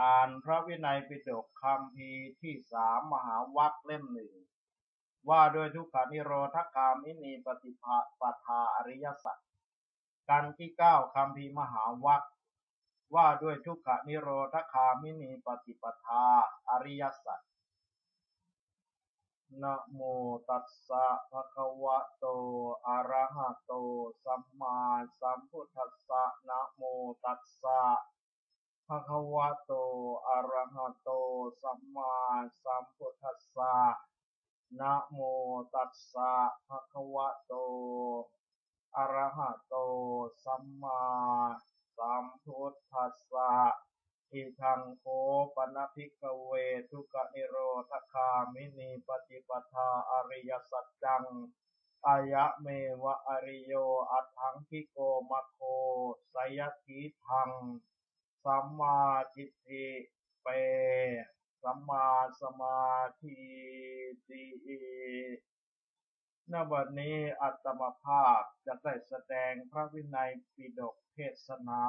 อ่านพระวินัยปิฎกคำพีที่สามมหาวัคเล่มหนึ่ง ว่าด้วยทุกขานิโรธคามินีปฏิภาปทาอริยสัจกันที่เก้าคำพีมหาวัคว่าด้วยทุกขานิโรธคามินีปฏิปทาอริยสัจนะโมตัสสะภะคะวะโต อะระหะโต สัมมาสัมพุทธัสสะนะโมตัสสะ ภะคะวะโต อะระหะโต สัมมาสัมพุทธัสสะ นะโมตัสสะ ภะคะวะโต อะระหะโต สัมมาสัมพุทธัสสะอิทังโคปนะภิกขเวทุกขนิโรธคามินีปฏิปทาอริยสัจจังอายะเมวะอริโยอัตถังคิโกมะโคสยทิทัง สัมมาทิฏฐิเปสัมมาสมาธิติณบัดนี้อัตมภาพจะได้แสดงพระวินัยปิฎกเทศนา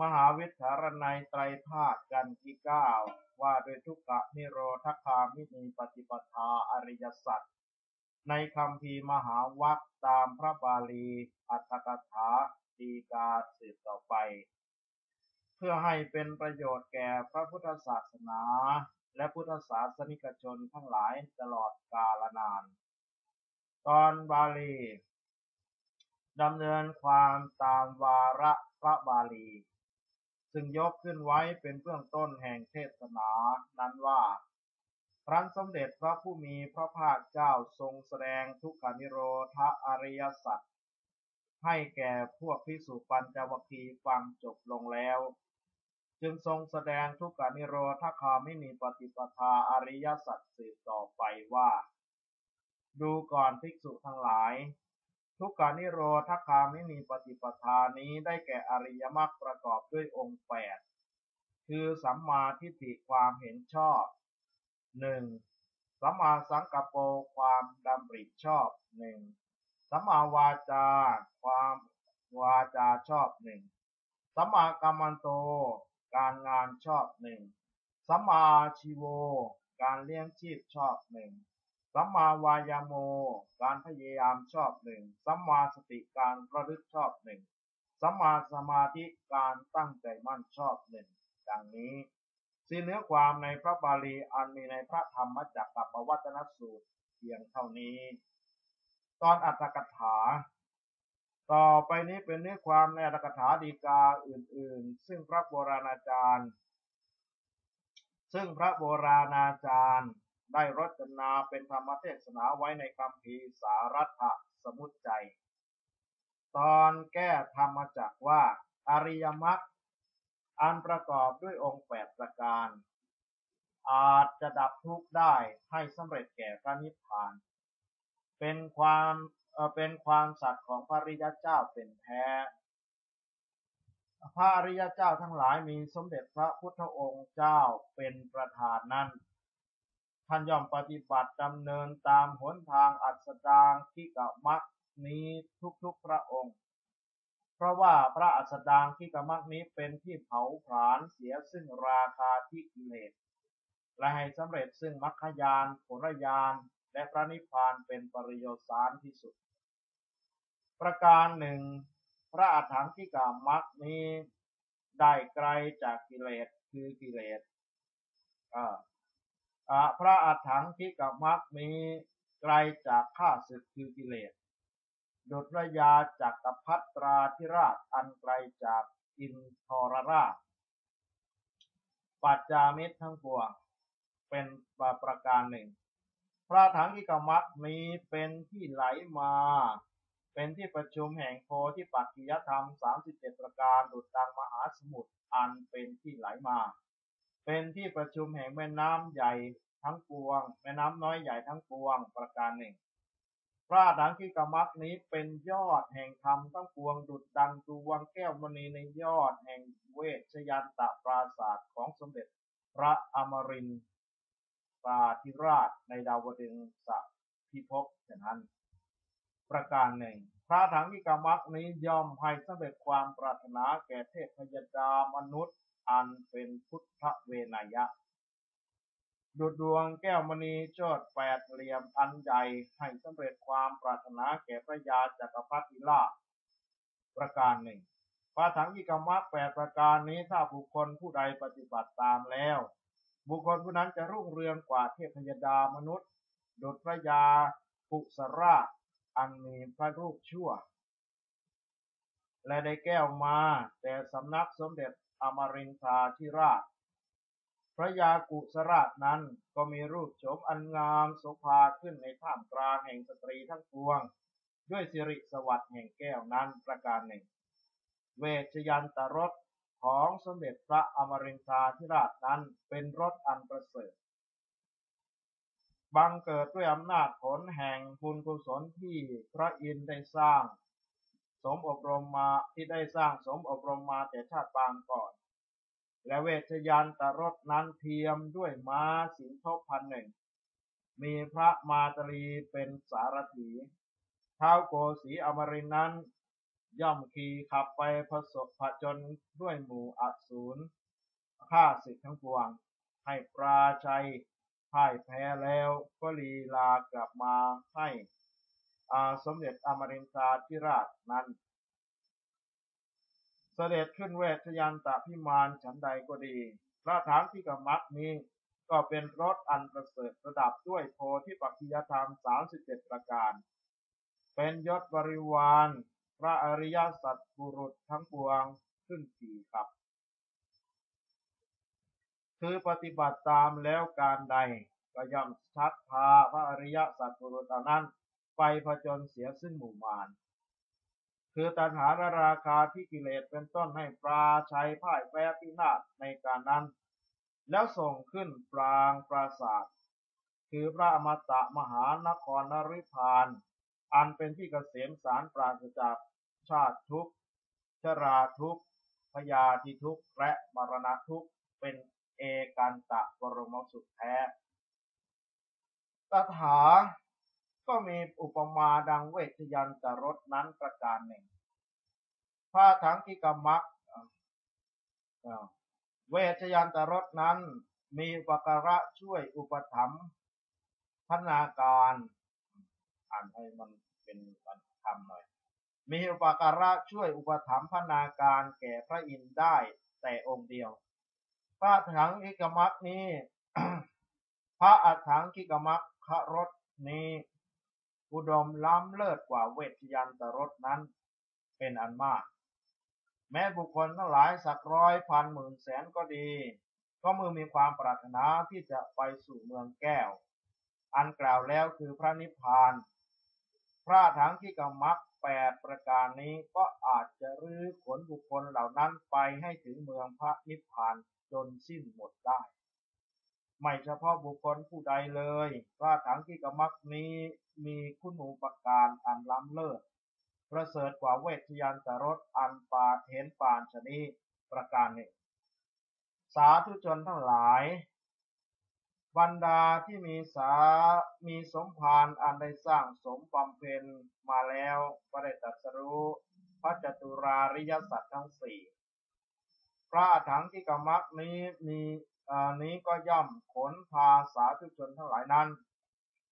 มหาวิทารนัยไตรภาคกันที่เก้าว่าโดยทุกขนิโรธคามินีปฏิปทาอริยสัจในคำพีมหาวัคตามพระบาลีอัตถกถาดีกาสืบต่อไป เพื่อให้เป็นประโยชน์แก่พระพุทธศาสนาและพุทธศาสนิกชนทั้งหลายตลอดกาลนาน ตอนบาลีดำเนินความตามวาระพระบาลี ซึ่งยกขึ้นไว้เป็นเบื้องต้นแห่งเทศนานั้นว่าครั้นสมเด็จพระผู้มีพระภาคเจ้าทรงแสดงทุกขานิโรธอริยสัจให้แก่พวกพิสุปัญจวคีฟังจบลงแล้ว จึงทรงแสดงทุกขานิโรธคามินีปฏิปทาอริยสัจสืบต่อไปว่า ดูก่อนภิกษุทั้งหลาย ทุกขานิโรธคามินีปฏิปทานี้ได้แก่อริยมรรคประกอบด้วยองค์แปดคือสัมมาทิฏฐิความเห็นชอบหนึ่งสัมมาสังกัปโปความดำริชอบหนึ่งสัมมาวาจา ความวาจาชอบหนึ่งสัมมากรรมันโต การงานชอบหนึ่งสัมมาชีโว การเลี้ยงชีพชอบหนึ่งสัมมาวายาโม การพยายามชอบหนึ่งสัมมาสติการระลึกชอบหนึ่งสัมมาสมาธิการตั้งใจมั่นชอบหนึ่งดังนี้สิ้นเนื้อความในพระบาลีอันมีในพระธรรมจักรกับปวัตนสูตรเพียงเท่านี้ ตอนอัตถกถา ต่อไปนี้เป็นเนื้อความในอัตถกถาดีกาอื่น ๆ ซึ่งพระโบราณอาจารย์ ซึ่งพระโบราณอาจารย์ได้รจนาเป็นธรรมเทศนาไว้ในคำพีสารัตสมุจใจ ตอนแก้ธรรมจักว่าอริยมรรคอันประกอบด้วยองค์แปดประการ อาจจะดับทุกข์ได้ให้สำเร็จแก่พระนิพพาน เป็นความ เป็นความสัตย์ของพระริยเจ้าเป็นแท้ พระอริยเจ้าทั้งหลายมีสมเด็จพระพุทธองค์เจ้าเป็นประธานนั้น ท่านย่อมปฏิบัติดำเนินตามหนทางอัศดางที่กมักนี้ทุกๆพระองค์ เพราะว่าพระอัสดางที่กมักนี้เป็นที่เผาผลาญเสียซึ่งราคาที่กิเลสและให้สำเร็จซึ่งมรรคยานผลยานและพระนิพพานเป็นปริโยสารที่สุด ประการหนึ่ง พระอัฏฐังที่กามักนี้ได้ไกลจากกิเลสคือกิเลสพระอัฏฐังที่กามักมีไกลจากข้าศึกคือกิเลสดุจระยาจากกพัตราธิราชอันไกลจากอินทรราช ปัจจามิตรทั้งปวงเป็นประการหนึ่ง พระถังกิกมักนี้เป็นที่ไหลมา เป็นที่ประชุมแห่งโพธิปัจจิยธรรม 37 ประการดุจดังมหาสมุทรอันเป็นที่ไหลมา เป็นที่ประชุมแห่งแม่น้ำใหญ่ทั้งปวง แม่น้ำน้อยใหญ่ทั้งปวงประการหนึ่งพระดังกิกมักนี้เป็นยอดแห่งธรรมทั้งปวงดุจดังดวงแก้วมณีในยอดแห่งเวชยันตะปราศาสตร์ของสมเด็จพระอมรินทราธิราชในดาวดึงสะพิภพฉะนั้น ประการหนึ่ง พระถังกิกามักนี้ยอมให้สำเร็จความปรารถนาแก่เทพยดามนุษย์ อันเป็นพุทธเวนยะดุจดวงแก้วมณีโชดแปดเหลี่ยมอันใหญ่ให้สำเร็จความปรารถนาแก่พระยาจักรพรรดิราประการหนึ่งพระถังกิกมรรคแปดประการนี้ถ้าบุคคลผู้ใดปฏิบัติตามแล้ว บุคคลผู้นั้นจะรุ่งเรืองกว่าเทพยดามนุษย์ดุจพระยาปุสราช อันมีพระรูปชั่ว และได้แก้วมาแต่สำนักสมเด็จอมรินทราธิราช พระยากุสราชนั้นก็มีรูปโฉมอันงามโสภาขึ้นในท่ามกลางแห่งสตรีทั้งปวง ด้วยสิริสวัสดิ์แห่งแก้วนั้นประการหนึ่ง เวชยันตรสของสมเด็จพระอมรินทราธิราชนั้นเป็นรสอันประเสริฐ บังเกิดด้วยอำนาจผลแห่งบุญกุศลที่พระอินทร์ได้สร้าง สมอบรมมาที่ได้สร้างสมอบรมมาแต่ชาติปางก่อน และเวชยันตรสนั้นเทียมด้วยม้าสิงทบพันหนึ่ง มีพระมาตรีเป็นสารถีเท้าโกสีอมรินนั้น ย่อมขี่ขับไปผสบผจญด้วยหมู่อสูรฆ่าศึกทั้งปวงให้ปราชัย พ่ายแพ้แล้วก็ลีลากลับมาให้อาสมเด็จอมรินทราธิราชนั้นเสด็จขึ้นเวชยันตพิมานฉันใดก็ดีพระฐานที่กมักนี้ก็เป็นรถอันประเสริฐประดับด้วยโพธิปัจจยธรรม 37 ประการ เป็นยศบริวาร พระอริยสัตบุรุษทั้งปวงขึ้นขี่ขับ คือปฏิบัติตามแล้วการใด ก็ย่อมชักพาพระอริยสัตบุรุษเหล่านั้น ไปผจญเสียซึ่งหมู่มารคือตัณหาราคาที่กิเลสเป็นต้นให้ปลาชัยพ่ายแพ้พินาศในการนั้น แล้วส่งขึ้นปรางปราศาสตร์คือพระอมตะมหานครนริพาน อันเป็นที่เกษมสารปราศจากชาติทุกข์ชราทุกข์พยาธิทุกข์และมรณะทุกข์ เป็นเอกันตะบ รมสุขแท้ตถาก็มีอุปมาดังเวชยันตรสนั้นประการหนึ่งพระถังกิกรรมักเวชยันตรสนั้นมีอุปการะช่วยอุปถัมภ์พนาการอ่านให้มันเป็นคำหน่อย มีอุปการะช่วยอุปถัมภ์พนาการแก่พระอินทร์ได้แต่องค์เดียวพระถังกิกมักนี้ พระอัฏฐังกิกมักขรสนี้อุดมล้ำเลิศกว่าเวทยันตรสนั้นเป็นอันมาก แม้บุคคลทั้งหลายสักร้อยพันหมื่นแสนก็ดี ก็มือมีความปรารถนาที่จะไปสู่เมืองแก้ว อันกล่าวแล้วคือพระนิพพาน พระถังที่กมักแปดประการนี้ก็อาจจะรื้อขนบุคคลเหล่านั้นไปให้ถึงเมืองพระนิพพานจนสิ้นหมดได้ ไม่เฉพาะบุคคลผู้ใดเลยพระถังที่กมักนี้มีคุณูปการอันล้ำเลิศประเสริฐกว่าเวทยันตรสอันปาเทนปานชนีประการหนึ่งสาธุชนทั้งหลาย บรรดาที่มีสามีสมภารอันได้สร้างสมบำเพ็ญมาแล้วก็ได้ตรัสรู้พระจตุราริยสัตว์ทั้งสี่พระถังที่กมักนี้มี นี้ก็ย่อมขนพาสาธุชนทั้งหลายนั้น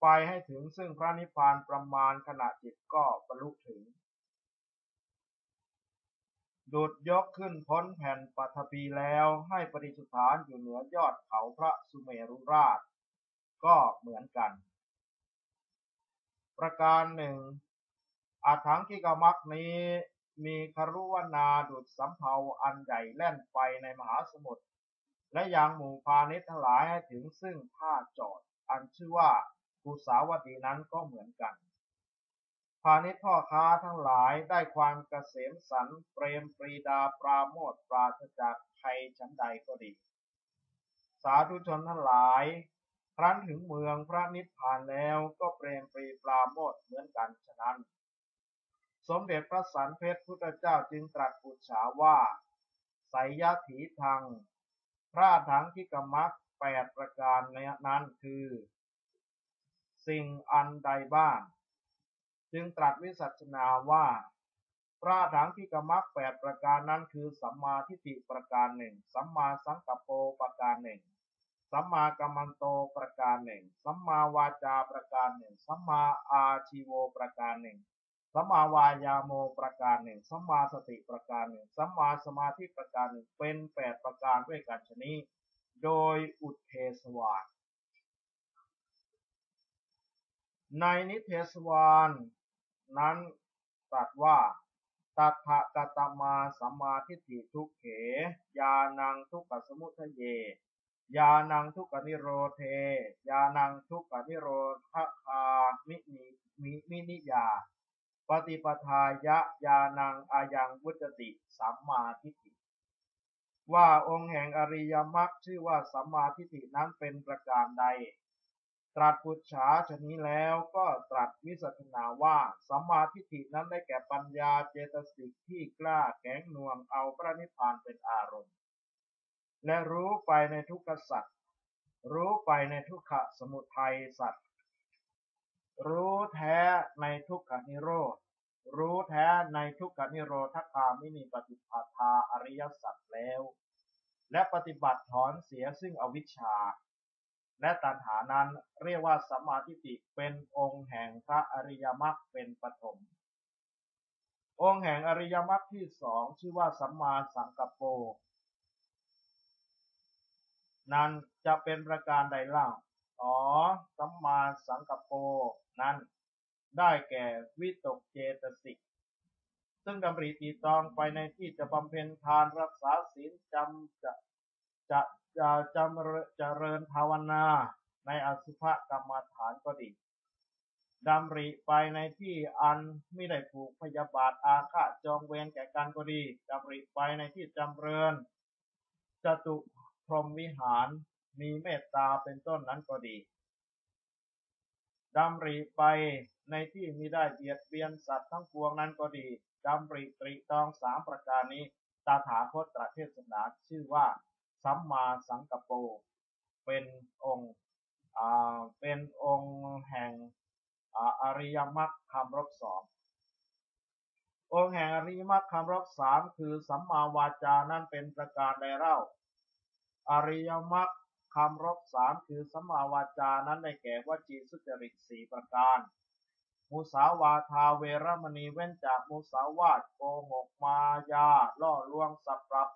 ไปให้ถึงซึ่งพระนิพพานประมาณขณะจิตก็บรรลุถึง ดูดยกขึ้นพ้นแผ่นปัทภีแล้วให้ปฏิสถานอยู่เหนือยอดเขาพระสุเมรุราช ก็เหมือนกัน ประการหนึ่งอาถังกิกามักนี้มีคารุวนาดุดสำเภาอันใหญ่แล่นไปในมหาสมุทร และยังหมู่พาณิชย์ทั้งหลายให้ถึงซึ่งท่าจอด อันชื่อว่ากุสาวดีนั้นก็เหมือนกัน พาณิชย์พ่อค้าทั้งหลายได้ความเกษมสันเปรมปรีดาปราโมทปราศจากใครชั้นใดก็ดี สาธุชนทั้งหลายครั้นถึงเมืองพระนิพพานแล้วก็เปรมปรีปราโมทเหมือนกันฉะนั้น สมเด็จพระสันเพชรพุทธเจ้าจึงตรัสปุจฉาว่าไสยถีทาง พระถังที่กมักแปดประการในนั้นคือ สิ่งอันใดบ้าง จึงตรัสวิสัชนาว่าพระถังที่กมักแปดประการนั้นคือสัมมาทิฏฐิประการหนึ่งสัมมาสังกัปโปประการหนึ่งสัมมากัมมันโตประการหนึ่งสัมมาวาจาประการหนึ่งสัมมาอาชีโวประการหนึ่ง สัมมาวายาโมประการหนึ่งสัมมาสติประการหนึ่งสัมมาสมาธิประการหนึ่งเป็นแปดประการด้วยกันชนี้ โดยอุทเทสวาทในนิเทศวานนั้นตรัสว่าตัทะกตมาสัมมาทิฏฐิทุกเขยานังทุกขสมุทเย ยานังทุกขนิโรเท ยานังทุกขนิโรธคามินิมิมินิยา ปฏิปทายะยานังอายังวุจติสัมมาทิฏฐิว่าองค์แห่งอริยมรรคชื่อว่าสัมมาทิฏฐินั้นเป็นประการใด ตรัสปุจฉาชนี้แล้วก็ตรัสวิสัชนาว่าสัมมาทิฏฐินั้นได้แก่ปัญญาเจตสิกที่กล้าแข็งนวงเอาพระนิพพานเป็นอารมณ์ และรู้ไปในทุกขสัตว์รู้ไปในทุกขสมุทัยสัตว์ รู้แท้ในทุกขนิโรธ รู้แท้ในทุกขนิโรธคามินิปฏิปทาอริยสัจแล้ว และปฏิบัติถอนเสียซึ่งอวิชชา และตัณหานั้นเรียกว่าสัมมาทิฏฐิเป็นองค์แห่งพระอริยมรรคเป็นปฐมองค์แห่งอริยมรรคที่สองชื่อว่าสัมมาสังกัปโป นั้นจะเป็นประการใดเล่า อ๋อสัมมาสังกัปโปนั้น ได้แก่วิตกเจตสิก ซึ่งดำริตีตองไปในที่จะบำเพ็ญทานรักษาศีลจำจะจะจะจำเจริญภาวนาในอสุภกรรมฐานก็ดีดำริไปในที่อันไม่ได้ผูกพยาบาทอาฆาตจองเวรแก่กันก็ดีดำริไปในที่จำเริญจตุพรหมวิหาร มีเมตตาเป็นต้นนั้นก็ดีดำริไปในที่มีได้เบียดเบียนสัตว์ทั้งปวงนั้นก็ดีดำริตรีตองสามประการนี้ตาถาคตตรัสเทศนาชื่อว่าสัมมาสังกปโปเป็นองค์อ่าเป็นองค์แห่งอริยมรรคคำรบสององค์แห่งอริยมรรคคำรบสามคือสัมมาวาจานั้นเป็นประการใดเล่าอริยมรรค คำรบสามคือสัมมาวาจานั้นได้แก่วจีสุจริตสี่ประการ มุสาวาทาเวรมณีเว้นจากมุสาวาทโกหกมายา ล่อลวงสับรับ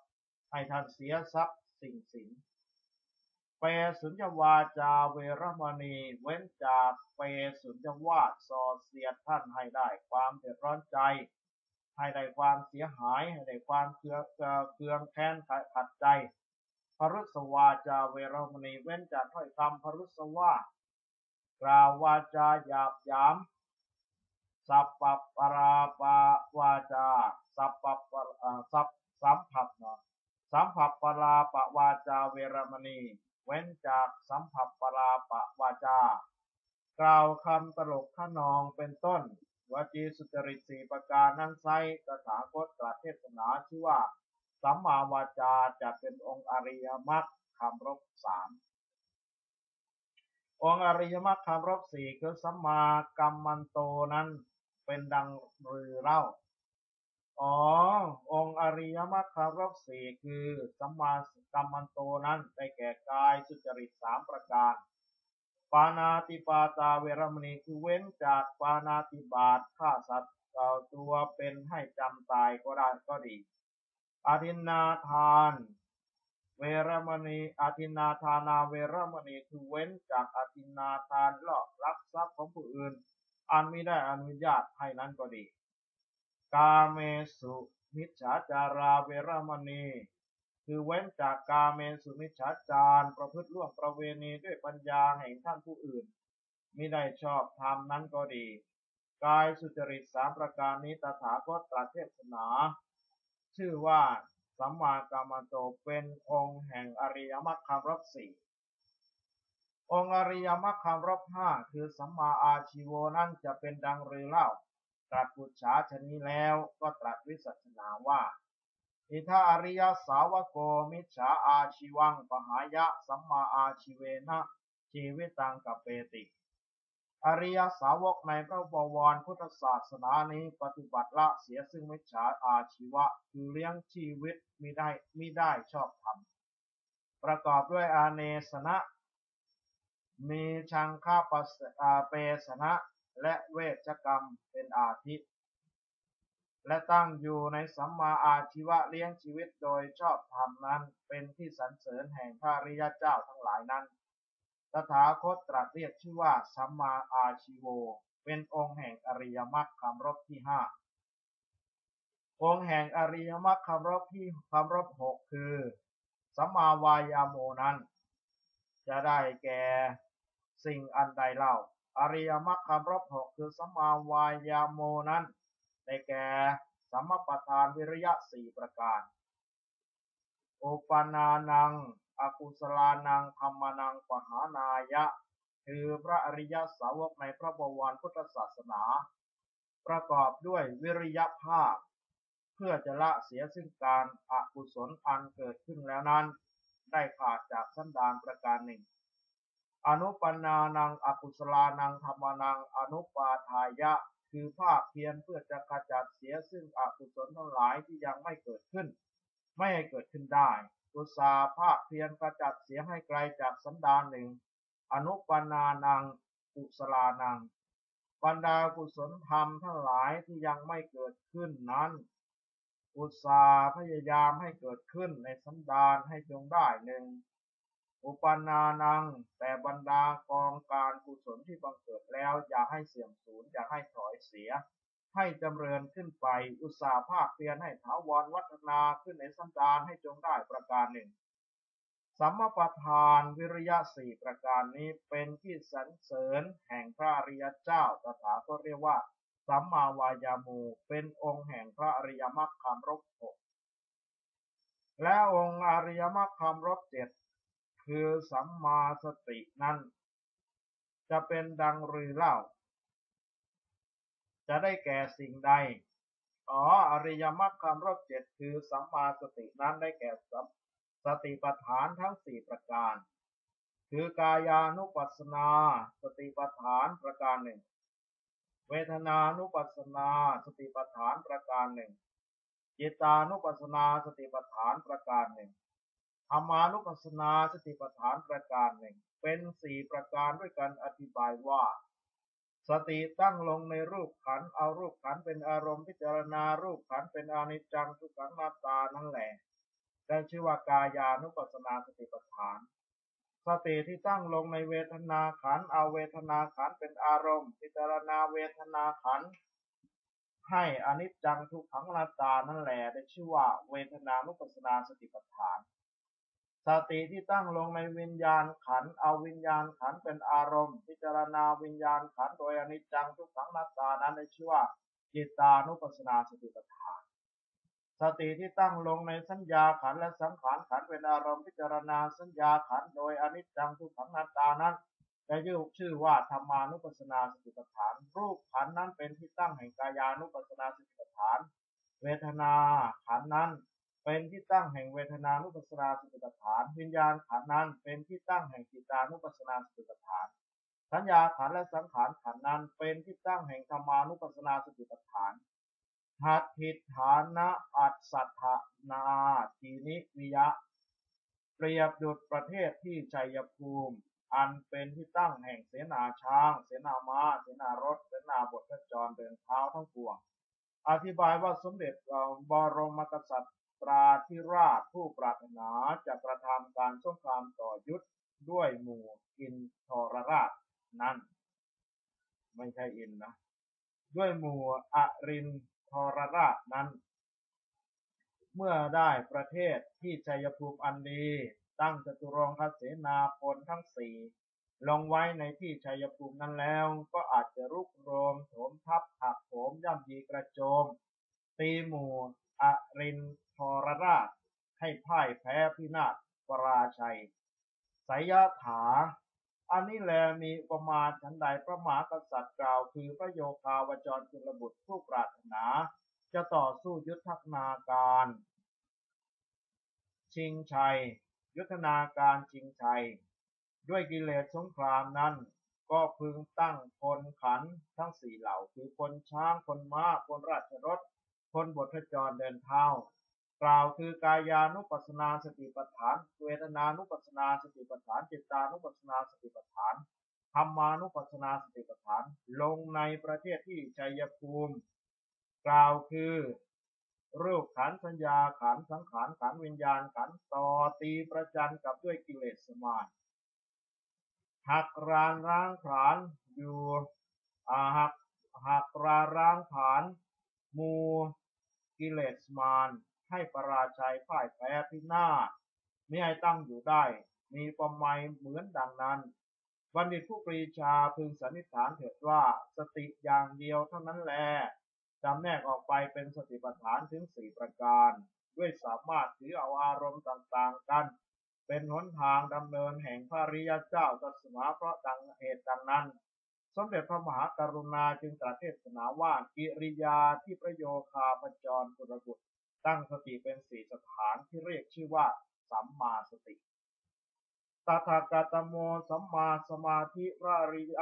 ให้ท่านเสียทรัพย์สิ่งสิงเปสุญญวาจาเวรมณีเว้นจากเปสุญญวาสอเสียท่านให้ได้ความเดือดร้อนใจ ให้ได้ความเสียหาย ให้ได้ความเคืองเคืองแค้นขัดใจ พรุสวาจาเวรมณีเว้นจากถ้อยคำพรุสวากล่าววาจาหยาบยาม สัพปปราปาวาจา สัพปปสัพสัมผัสเนาะสัมผัสปลาปวาจาเวรมณี เว้นจากสัมผัสปลาปวาจา กล่าวคำตลกขนองเป็นต้นวจีสุจริตสี่ประการนั้นไซตถาคตตรัสเทศนาชื่อว่า สัมมาวาจาจะเป็นองค์อริยมรรคคำรบสามองค์อริยมรรคคำรบสี่คือสัมมากัมมันโตนั้นเป็นดังรือเล่าอ๋อองค์อริยมรรครบสี่คือสัมมากัมมันโตนั้นได้แก่กายสุจริตสามประการ ปานาติปาตาเวรมณีคือเว้นจากปานาติบาตฆ่าสัตว์เก่าตัวเป็นให้จำตายก็ได้ก็ดี อาทินาทาน เวรมณีอาทินาทานาเวรมณีคือเว้นจากอาทินาทานลอกลักทรัพย์ของผู้อื่น อันไม่ได้อนุญาตให้นั้นก็ดี กาเมสุมิจฉาจาราเวรมณี คือเว้นจากกาเมสุมิจฉาจารประพฤติล่วงประเวณีด้วยปัญญาแห่งท่านผู้อื่นมิได้ชอบธรรมนั้นก็ดี กายสุจริตสามประการนี้ตถาคตตรัสเทศนา ชื่อว่าสัมมากรรมโตเป็นองค์แห่งอริยมรรคคำรบสี่องค์อริยมรรคคำรบห้าคือสัมมาอาชีโวนั้นจะเป็นดังรือเล่า ตรัสปุจฉาชนีแล้วก็ตรัสวิสัชนาว่าอิทาอริยสาวโกมิจฉาอาชีวังปหายะสัมมาอาชีเวนะชีวิตังกับเปติ อริยสาวกในพระบวรพุทธศาสนานี้ปฏิบัติละเสียซึ่งมิจฉาอาชีวะ คือเลี้ยงชีวิตมิได้มิได้ชอบธรรม ประกอบด้วยอาเนสนะ มีชังค่าปสอาเปสนะและเวชกรรมเป็นอาทิ และตั้งอยู่ในสัมมาอาชีวะเลี้ยงชีวิตโดยชอบธรรมนั้นเป็นที่สรรเสริญแห่งพระริยเจ้าทั้งหลายนั้น ตถาคตตรัสเรียกชื่อว่า สัมมาอาชีโว เป็นองค์แห่งอริยมรรคคำรบที่ห้าองค์แห่งอริยมรรคคำรบที่คำรบหกคือสัมมาวายาโมนั้น จะได้แก่สิ่งอันใดเล่า อริยมรรคคำรบหกคือสัมมาวายาโมนั้น ได้แก่สัมมาประธานวิริยะสี่ประการ โอปานานัง อกุศลานังธรรมานังปหานายะ คือพระอริยสาวกในพระบวรพุทธศาสนา ประกอบด้วยวิริยภาพ เพื่อจะละเสียซึ่งการอกุศลอันเกิดขึ้นแล้วนั้น ได้ขาดจากสันดานประการหนึ่ง อนุปนานังอกุศลานังธรรมานังอนุปาทายะ คือภาคเพียรเพื่อจะขจัดเสียซึ่งอกุศลทั้งหลายที่ยังไม่เกิดขึ้น ไม่ให้เกิดขึ้นได้ อุตสาภาคเพียรขจัดเสียให้ไกลจากสันดานหนึ่ง อนุปนานังกุศลานัง บรรดากุศลธรรมทั้งหลายที่ยังไม่เกิดขึ้นนั้น อุตสาพยายามให้เกิดขึ้นในสันดานให้จงได้หนึ่ง อุปนานัง แต่บรรดากองการกุศลที่บังเกิดแล้วอย่าให้เสื่อมสูญอย่าให้ถอยเสีย ให้จำเริญขึ้นไป อุตสาห์ภาคเพียรให้ถาวรวัฒนาขึ้นในสันดานให้จงได้ประการหนึ่งสัมมาประธานวิริยะสี่ประการนี้เป็นที่สรรเสริญแห่งพระอริยเจ้าตถาคตเรียกว่า สัมมาวายามูเป็นองค์แห่งพระอริยมรรคคำรบหกและองค์อริยมรรคคำรบเจ็ดคือสัมมาสตินั้น จะเป็นดังรือเล่า จะได้แก่สิ่งใด อ๋อ อริยมรรคคำรบเจ็ดคือสัมมาสตินั้นได้แก่สสติปัฏฐานทั้งสี่ประการ คือกายานุปัสสนา สติปัฏฐานประการหนึ่ง เวทนานุปัสสนา สติปัฏฐานประการหนึ่งจิตานุปัสสนาสติปัฏฐานประการหนึ่งธรรมานุปัสสนาสติปัฏฐานประการหนึ่ง เป็นสี่ประการด้วยกันอธิบายว่า สติตั้งลงในรูปขัน เอารูปขันเป็นอารมณ์พิจารณารูปขันเป็นอนิจจังทุกขังนาตานั่นแหละได้ชื่อว่ากายานุปัสสนาสติปัฏฐาน สติที่ตั้งลงในเวทนาขัน เอาเวทนาขันเป็นอารมณ์ พิจารณาเวทนาขัน ให้อนิจจังทุกขังนาตานั่นแหละได้ชื่อว่าเวทนานุปัสสนาสติปัฏฐาน สติที่ตั้งลงในวิญญาณขันเอาวิญญาณขันเป็นอารมณ์ พิจารณาวิญญาณขันโดยอนิจจังทุกขังนาตตานั้นได้ชื่อว่าจิตานุปัสสนาสติปัฏฐาน สติที่ตั้งลงในสัญญาขันและสังขารขันเป็นอารมณ์พิจารณาสัญญาขันโดยอนิจจังทุกขังนาตตานั้นได้ชื่อว่าธรรมานุปัสสนาสติปัฏฐาน รูปขันนั้นเป็นที่ตั้งแห่งกายานุปัสสนาสติปัฏฐาน เวทนาขันนั้น เป็นที่ตั้งแห่งเวทนานุปัสสนาสติปัฏฐาน วิญญาณขันนั้นเป็นที่ตั้งแห่งจิตานุปัสสนาสติปัฏฐาน สัญญาขันและสังขารขันนั้นเป็นที่ตั้งแห่งธรรมานุปัสสนาสติปัฏฐานหัตถิฐานะอัตสัทธนาทีนิวิยะ เปรียบดุจประเทศที่ชัยภูมิ อันเป็นที่ตั้งแห่งเสนาช้าง เสนามา้า เสนารถ เสนาบทพระจรเดินเท้าทั้งปวง อธิบายว่าสมเด็จบรมกษัตริย์ ตราธิราชผู้ปรารถนาจะกระทำการสงครามต่อยุทธด้วยหมู่อินทรราชนั้นไม่ใช่อินนะ ด้วยหมู่อรินทรราชนั้น เมื่อได้ประเทศที่ชัยภูมิอันดี ตั้งจตุรงคเสนาพลทั้งสี่ลงไว้ในที่ชัยภูมินั้นแล้วก็อาจจะรุกโรมโถมทับหักโถมย่ำยีกระโจม ตีหมู่อรินท ให้พ่ายแพ้พินาศปราชัยสยถา อันนี้แลมีประมาณฉันใดพระมหากษัตริย์กล่าว คือพระโยคาวจรจุลบุตรผู้ปรารถนา จะต่อสู้ยุทธนาการ ชิงชัย ยุทธนาการชิงชัย ด้วยกิเลสสงครามนั้น ก็พึงตั้งพลขันทั้งสี่เหล่า คือพลช้างพลม้าพลราชรถพลบทจรเดินเท้า กล่าวคือกายานุปัสสนาสติปัฏฐาน เวทนานุปัสสนาสติปัฏฐาน จิตานุปัสสนาสติปัฏฐานธรรมานุปัสสนาสติปัฏฐาน ลงในประเทศที่ชัยภูมิ กล่าวคือรูปขันธ์สัญญาขันธ์สังขารขันธ์วิญญาณขันธ์ต่อตีประจันกับด้วยกิเลสสมานหักรานร้างผลานอยู่อาหักหักราร้างผานมูกิเลสมาน ให้ประราชัยพ่ายแพ้พินาศไม่ให้ตั้งอยู่ได้ มีประไมยเหมือนดังนั้น บัณฑิตผู้ปรีชาพึงสันนิษฐานเถิดว่าสติอย่างเดียวเท่านั้นแลจำแนกออกไปเป็นสติปัฏฐานถึงสี่ประการ ด้วยสามารถถือเอาอารมณ์ต่างๆกัน เป็นหนทางดำเนินแห่งพระริยเจ้าตัสมาเพราะดังเหตุดังนั้น สมเด็จพระมหากรุณาจึงตรัสเทศนาว่ากิริยาที่ประโยคาพจรกุลบุตร ตั้งสติเป็นสี่สถานที่เรียกชื่อว่า สัมมาสติตถาคตโมสัมมาสมาธิระอริย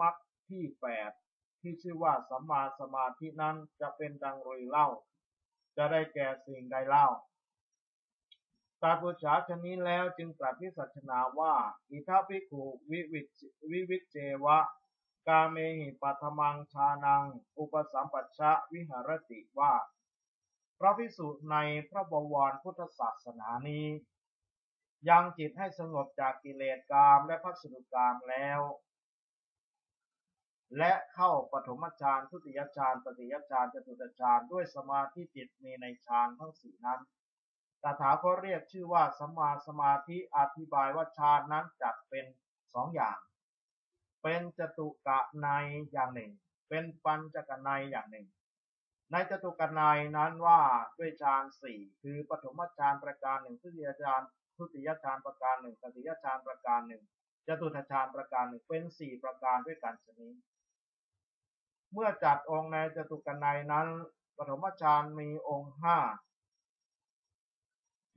มรรคที่แปดที่ชื่อว่าสัมมาสมาธินั้นจะเป็นดังรุยเล่า จะได้แก่สิ่งใดเล่าตาปุจฉาชนี้แล้วจึงตรัสวิสัชนาว่าอิทัพิขุวิวิจวิวิจเจวะ กาเมหิปัทมังชานัง อุปสัมปัชชะวิหารติว่า ระพิสุในพระบวรพุทธศาสนานี้ ยังจิตให้สงบจากกิเลสกามและพัสดุกามแล้ว และเข้าปฐมฌานทุติยฌานตติยฌานจตุตฌานด้วยสมาธิจิตมีในฌานทั้งสี่นั้นตถาคตเรียกชื่อว่าสัมมาสมาธิอธิบายว่าฌานนั้นจัดเป็นสองอย่าง เป็นจตุกะในอย่างหนึ่ง เป็นปัญจกะในอย่างหนึ่ง ในจตุกะในนั้นว่าด้วยฌานสี่คือปฐมฌานประการหนึ่งทุติยฌานทุติยฌานประการหนึ่งตติยฌานประการหนึ่งจตุตฌานประการหนึ่งเป็นสี่ประการด้วยกันชนี้เมื่อจัดองค์ในจตุกะในนั้น ปฐมฌานมีองค์ห้า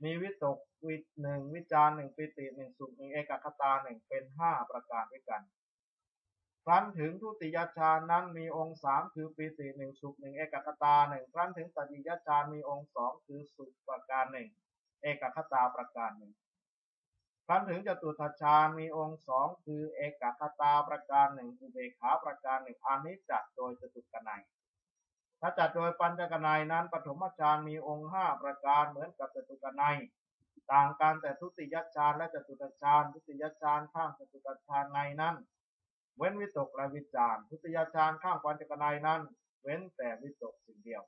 มีวิตกวิหนึ่งวิจารหนึ่งปิติหนึ่งสุขหนึ่งเอกคตาหนึ่งเป็นห้าประการด้วยกัน ครั้นถึงทุติยฌานนั้นมีองค์สามคือปิติหนึ่งสุขหนึ่งเอกคตาหนึ่งครั้นถึงตติยฌานมีองค์สองคือสุขประการหนึ่งเอกคตาประการหนึ่งครั้นถึงจตุทัชฌานมีองค์สองคือเอกคตาประการหนึ่งอุเบขาประการหนึ่งอันนี้จัดโดยจตุกนัยถ้าจัดโดยปัญจกนัยนั้นปฐมฌานมีองค์ห้าประการเหมือนกับจตุกนัยต่างกันแต่ทุติยฌานและจตุตฌานทุติยฌานข้างจตุตฌานในนั้น เว้นวิตกและวิจารทุติยฌานข้างปัญจกนัยนั้น เว้นแต่วิตกสิ่งเดียว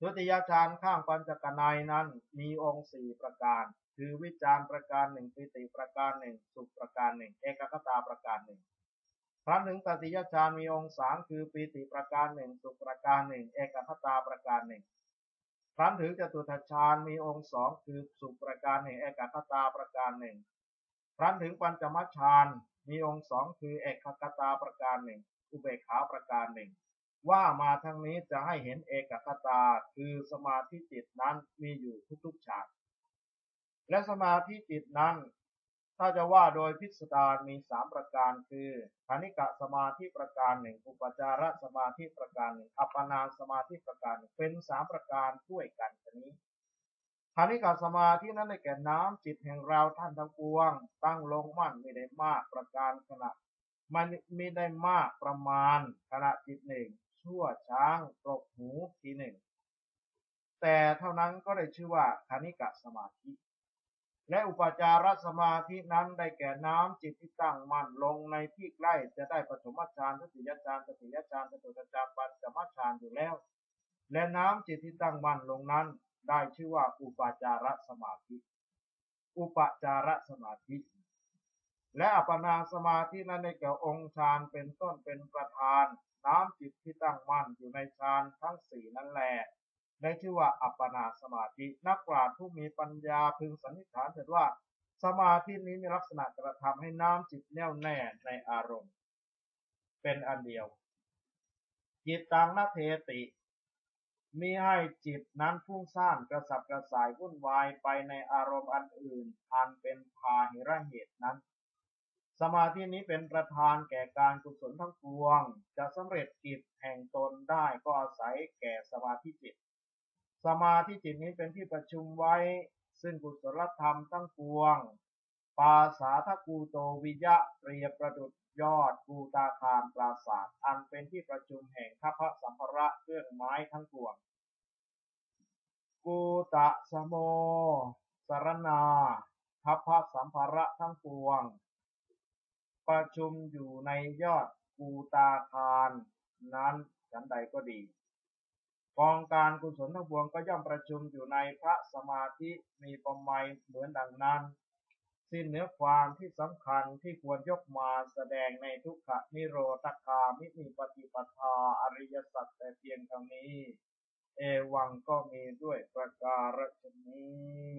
ทุติยฌานข้างปัญจกนัยนั้นมีองค์สี่ประการ คือวิจารประการหนึ่งปิติประการหนึ่งสุขประการหนึ่งเอกคตาประการหนึ่งครั้นถึงตติยฌานมีองค์สามคือปีติประการหนึ่งสุขประการหนึ่งเอกคตาประการหนึ่งครั้นถึงจตุทัชฌานมีองค์สองคือสุขประการหนึ่งเอกคตาประการหนึ่งครั้นถึงปัญจมัชฌาน มีองค์สองคือเอกคตาประการหนึ่งอุเบกขาประการหนึ่ง ว่ามาทั้งนี้จะให้เห็นเอกคตาคือสมาธิจิตนั้นมีอยู่ทุกๆฌานและสมาธิจิตนั้น ถ้าจะว่าโดยพิสดารมีสามประการคือคณิกะสมาธิประการหนึ่งอุปจารสมาธิประการหนึ่งอัปปนาสมาธิประการหนึ่งเป็นสามประการด้วยกันชนี้ คณิกะสมาธินั้นได้แก่น้ำจิตแห่งเราท่านทั้งปวง ตั้งลงมั่นไม่ได้มากประการขณะ มันไม่ได้มากประมาณขณะจิตหนึ่ง ชั่วช้างปลกหูทีหนึ่ง แต่เท่านั้นก็ได้ชื่อว่าคณิกะสมาธิ และอุปจารสมาธินั้นได้แก่น้ำจิตที่ตั้งมั่นลงในที่ใกล้จะได้ปฐมฌานทุติยฌานตติยฌานจตุตฌานปัญจมฌานอยู่แล้ว และน้ำจิตที่ตั้งมั่นลงนั้น ได้ชื่อว่าอุปจารสมาธิ อุปจารสมาธิ และอัปปนาสมาธินั้นได้แก่องค์ฌานเป็นต้นเป็นประธาน น้ำจิตที่ตั้งมั่นอยู่ในฌานทั้งสี่นั่นแหละได้ชื่อว่าอัปปนาสมาธิ นักปราชญ์ผู้มีปัญญาพึงสันนิษฐานเถิดว่า สมาธินี้มีลักษณะกระทำให้น้ำจิตแน่วแน่ในอารมณ์ เป็นอันเดียว จิตตังนเทติ มีให้จิตนั้นพุ่งซ่านกระสับกระส่ายวุ่นวายไปในอารมณ์อันอื่น อันเป็นพาหิระเหตุนั้นสสมาธินี้เป็นประธานแก่การกุศลทั้งปวง จะสำเร็จกิจแห่งตนได้ก็อาศัยแก่สมาธิจิต สมาธิจิตนี้เป็นที่ประชุมไว้ ซึ่งกุศลธรรมทั้งปวง ปาสาทกูโตวิยะเปรียบประดุจยอดกูตาคารปราศาสตร์อันเป็นที่ประชุมแห่งทัพพสัมภระเครื่องไม้ทั้งปวงกูตะสโมสารนาทัพพสัมภระทั้งปวง ประชุมอยู่ในยอดกูตาคารนั้นฉันใดก็ดีกองการกุศลทั้งปวงก็ย่อมประชุมอยู่ในพระสมาธิมีประมาณเหมือนดังนั้น สิ้นเนื้อความที่สำคัญที่ควรยกมาแสดงในทุกขนิโรธคามิมีปฏิปทาอริยสัจแต่เพียงเท่านี้ เอวังก็มีด้วยประการฉนี้